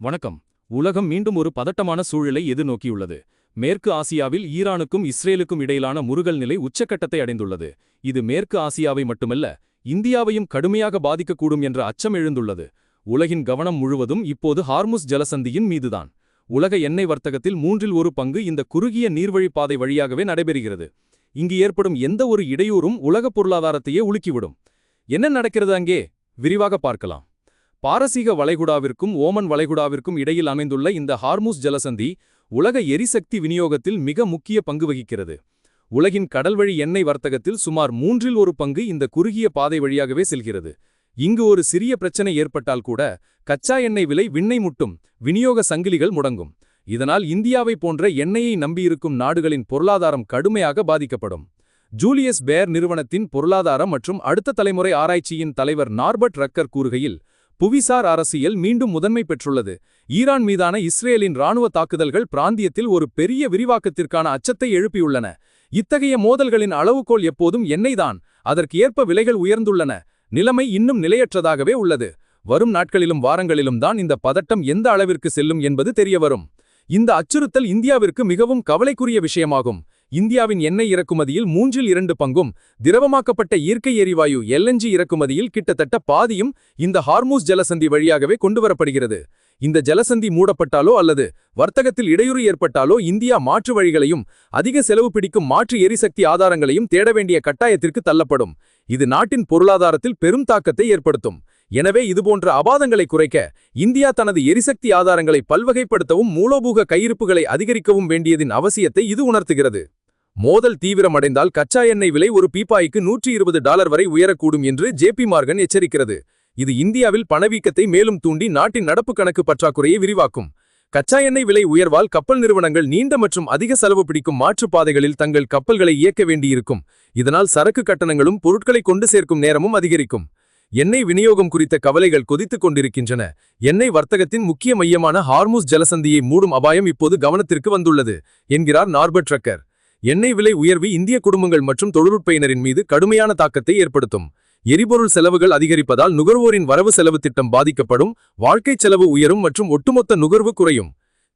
வணக்கம். உலகம் மீண்டும் ஒரு பதட்டமான சூழலை எதிர்நோக்கியுள்ளது. மேற்கு ஆசியாவில் ஈரானுக்கும் இஸ்ரேலுக்கும் இடையிலான முருகல் நிலை உச்சக்கட்டத்தை அடைந்துள்ளது. இது மேற்கு ஆசியாவை மட்டுமல்ல இந்தியாவையும் கடுமையாக பாதிக்கக்கூடும் என்ற அச்சம் எழுந்துள்ளது. உலகின் கவனம் முழுவதும் இப்போது ஹார்முஸ் ஜலசந்தியின் மீதுதான். உலக எண்ணெய் வர்த்தகத்தில் மூன்றில் ஒரு பங்கு இந்த குறுகிய நீர்வழிப்பாதை வழியாகவே நடைபெறுகிறது. இங்கு ஏற்படும் எந்த ஒரு இடையூறும் உலக பொருளாதாரத்தையே உலுக்கிவிடும். என்ன நடக்கிறது அங்கே? விரிவாக பார்க்கலாம். பாரசீக வளைகுடாவிற்கும் ஓமன் வளைகுடாவிற்கும் இடையில் அமைந்துள்ள இந்த ஹார்முஸ் ஜலசந்தி உலக எரிசக்தி விநியோகத்தில் மிக முக்கிய பங்கு வகிக்கிறது. உலகின் கடல்வழி எண்ணெய் வர்த்தகத்தில் சுமார் மூன்றில் ஒரு பங்கு இந்த குறுகிய பாதை வழியாகவே செல்கிறது. இங்கு ஒரு சிறிய பிரச்சனை ஏற்பட்டால் கூட கச்சா எண்ணெய் விலை விண்ணை முட்டும் விநியோக சங்கிலிகள் முடங்கும். இதனால் இந்தியாவை போன்ற எண்ணெயை நம்பியிருக்கும் நாடுகளின் பொருளாதாரம் கடுமையாக பாதிக்கப்படும். ஜூலியஸ் பேர் நிறுவனத்தின் பொருளாதாரம் மற்றும் அடுத்த தலைமுறை ஆராய்ச்சியின் தலைவர் நார்பர்ட் ரக்கர் கூறுகையில் புவிசார் அரசியல் மீண்டும் முதன்மை பெற்றுள்ளது. ஈரான் மீதான இஸ்ரேலின் இராணுவ தாக்குதல்கள் பிராந்தியத்தில் ஒரு பெரிய விரிவாக்கத்திற்கான அச்சத்தை எழுப்பியுள்ளன. இத்தகைய மோதல்களின் அளவுகோல் எப்போதும் எண்ணெய்தான். அதற்கு ஏற்ப விலைகள் உயர்ந்துள்ளன. நிலைமை இன்னும் நிலையற்றதாகவே உள்ளது. வரும் நாட்களிலும் வாரங்களிலும் தான் இந்த பதட்டம் எந்த அளவிற்கு செல்லும் என்பது தெரியவரும். இந்த அச்சுறுத்தல் இந்தியாவிற்கு மிகவும் கவலைக்குரிய விஷயமாகும். இந்தியாவின் எண்ணெய் இறக்குமதியில் மூன்றில் இரண்டு பங்கும் திரவமாக்கப்பட்ட இயற்கை எரிவாயு எல்என்ஜி இறக்குமதியில் கிட்டத்தட்ட பாதியும் இந்த ஹார்மூஸ் ஜலசந்தி வழியாகவே கொண்டுவரப்படுகிறது. இந்த ஜலசந்தி மூடப்பட்டாலோ அல்லது வர்த்தகத்தில் இடையூறு ஏற்பட்டாலோ இந்தியா மாற்று வழிகளையும் அதிக செலவு பிடிக்கும் மாற்று எரிசக்தி ஆதாரங்களையும் தேட வேண்டிய கட்டாயத்திற்கு தள்ளப்படும். இது நாட்டின் பொருளாதாரத்தில் பெரும் தாக்கத்தை ஏற்படுத்தும். எனவே இதுபோன்ற அபாதங்களை குறைக்க இந்தியா தனது எரிசக்தி ஆதாரங்களை பல்வகைப்படுத்தவும் மூலோபூக கையிருப்புகளை அதிகரிக்கவும் வேண்டியதின் அவசியத்தை இது உணர்த்துகிறது. மோதல் தீவிரமடைந்தால் கச்சா எண்ணெய் விலை ஒரு பீப்பாய்க்கு நூற்றி இருபது டாலர் வரை உயரக்கூடும் என்று ஜேபி மார்கன் எச்சரிக்கிறது. இது இந்தியாவில் பணவீக்கத்தை மேலும் தூண்டி நாட்டின் நடப்பு கணக்கு பற்றாக்குறையை விரிவாக்கும். கச்சா எண்ணெய் விலை உயர்வால் கப்பல் நிறுவனங்கள் நீண்ட மற்றும் அதிக செலவு பிடிக்கும் மாற்றுப்பாதைகளில் தங்கள் கப்பல்களை இயக்க வேண்டியிருக்கும். இதனால் சரக்கு கட்டணங்களும் பொருட்களை கொண்டு சேர்க்கும் நேரமும் அதிகரிக்கும். எண்ணெய் விநியோகம் குறித்த கவலைகள் கொதித்துக் கொண்டிருக்கின்றன. எண்ணெய் வர்த்தகத்தின் முக்கிய மையமான ஹார்மூஸ் ஜலசந்தியை மூடும் அபாயம் இப்போது கவனத்திற்கு வந்துள்ளது என்கிறார் நார்பர்ட் ட்ரக்கர். எண்ணெய் விலை உயர்வு இந்திய குடும்பங்கள் மற்றும் தொழில்நுட்பயினரின் மீது கடுமையான தாக்கத்தை ஏற்படுத்தும். எரிபொருள் செலவுகள் அதிகரிப்பதால் நுகர்வோரின் வரவு செலவு திட்டம் பாதிக்கப்படும் வாழ்க்கை செலவு உயரும் மற்றும் ஒட்டுமொத்த நுகர்வு குறையும்.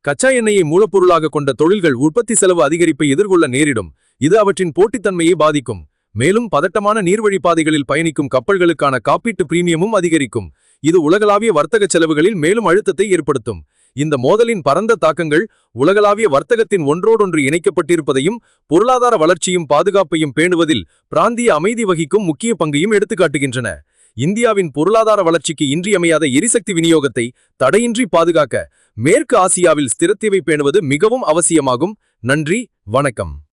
கச்சா எண்ணெயை மூலப்பொருளாக கொண்ட தொழில்கள் உற்பத்தி செலவு அதிகரிப்பை எதிர்கொள்ள நேரிடும். இது அவற்றின் போட்டித்தன்மையை பாதிக்கும். மேலும் பதட்டமான நீர்வழிப்பாதைகளில் பயணிக்கும் கப்பல்களுக்கான காப்பீட்டு பிரீமியமும் அதிகரிக்கும். இது உலகளாவிய வர்த்தக செலவுகளில் மேலும் அழுத்தத்தை ஏற்படுத்தும். இந்த மோதலின் பரந்த தாக்கங்கள் உலகளாவிய வர்த்தகத்தின் ஒன்றோடொன்று இணைக்கப்பட்டிருப்பதையும் பொருளாதார வளர்ச்சியும் பாதுகாப்பையும் பேணுவதில் பிராந்திய அமைதி வகிக்கும் முக்கிய பங்கையும் எடுத்துக்காட்டுகின்றன. இந்தியாவின் பொருளாதார வளர்ச்சிக்கு இன்றியமையாத எரிசக்தி விநியோகத்தை தடையின்றி பாதுகாக்க மேற்கு ஆசியாவில் ஸ்திரத்தேவை பேணுவது மிகவும் அவசியமாகும். நன்றி வணக்கம்.